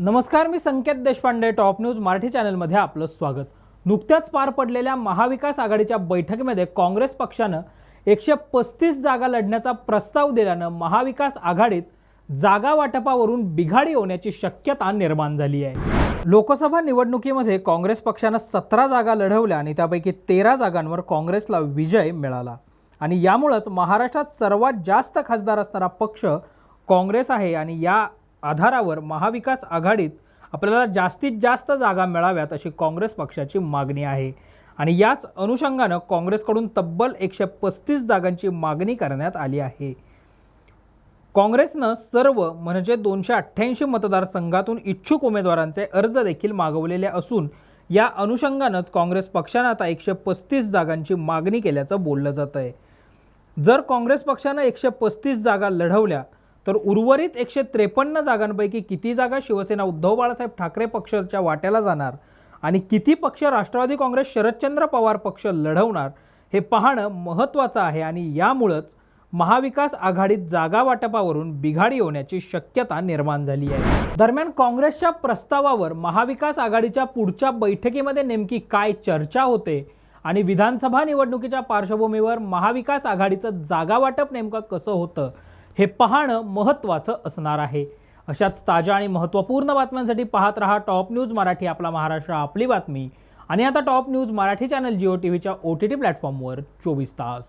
नमस्कार मी Sanket Deshpande top news Marathi चॅनलमध्ये आपलं स्वागत. नुकत्याच पार पडलेल्या महाविकास आघाडीच्या बैठकीमध्ये काँग्रेस पक्षानं एकशे पस्तीस जागा लढण्याचा प्रस्ताव दिल्यानं महाविकास आघाडीत जागा वाटपावरून बिघाडी होण्याची शक्यता निर्माण झाली आहे. लोकसभा निवडणुकीमध्ये काँग्रेस पक्षानं सतरा जागा लढवल्या आणि त्यापैकी तेरा जागांवर काँग्रेसला विजय मिळाला. आणि यामुळंच महाराष्ट्रात सर्वात जास्त खासदार असणारा पक्ष काँग्रेस आहे आणि या आधारावर महाविकास आघाडीत आपल्याला जास्तीत जास्त जागा मिळाव्यात अशी काँग्रेस पक्षाची मागणी आहे. आणि याच अनुषंगानं काँग्रेसकडून तब्बल एकशे पस्तीस जागांची मागणी करण्यात आली आहे. काँग्रेसनं सर्व म्हणजे दोनशे अठ्ठ्याऐंशी मतदारसंघातून इच्छुक उमेदवारांचे अर्ज देखील मागवलेले असून या अनुषंगानंच काँग्रेस पक्षानं आता एकशे पस्तीस जागांची मागणी केल्याचं बोललं जात आहे जर काँग्रेस पक्षानं एकशे पस्तीस जागा लढवल्या तर उर्वरित एकशे त्रेपन्न जागांपैकी किती जागा शिवसेना उद्धव बाळासाहेब ठाकरे पक्षाच्या वाट्याला जाणार आणि किती पक्ष राष्ट्रवादी काँग्रेस शरदचंद्र पवार पक्ष लढवणार हे पाहणं महत्त्वाचं आहे आणि यामुळंच महाविकास आघाडीत जागा वाटपावरून बिघाडी होण्याची शक्यता निर्माण झाली आहे. दरम्यान काँग्रेसच्या प्रस्तावावर महाविकास आघाडीच्या पुढच्या बैठकीमध्ये नेमकी काय चर्चा होते आणि विधानसभा निवडणुकीच्या पार्श्वभूमीवर महाविकास आघाडीचं जागा वाटप नेमकं कसं होतं हे पाहणं महत्त्वाचं असणार आहे. अशाच ताज्या आणि महत्त्वपूर्ण बातम्यांसाठी पाहत रहा टॉप न्यूज मराठी आपला महाराष्ट्र आपली बातमी. आणि आता top news Marathi channel Jio T व्हीच्या ओ टी टी प्लॅटफॉर्मवर चोवीस तास.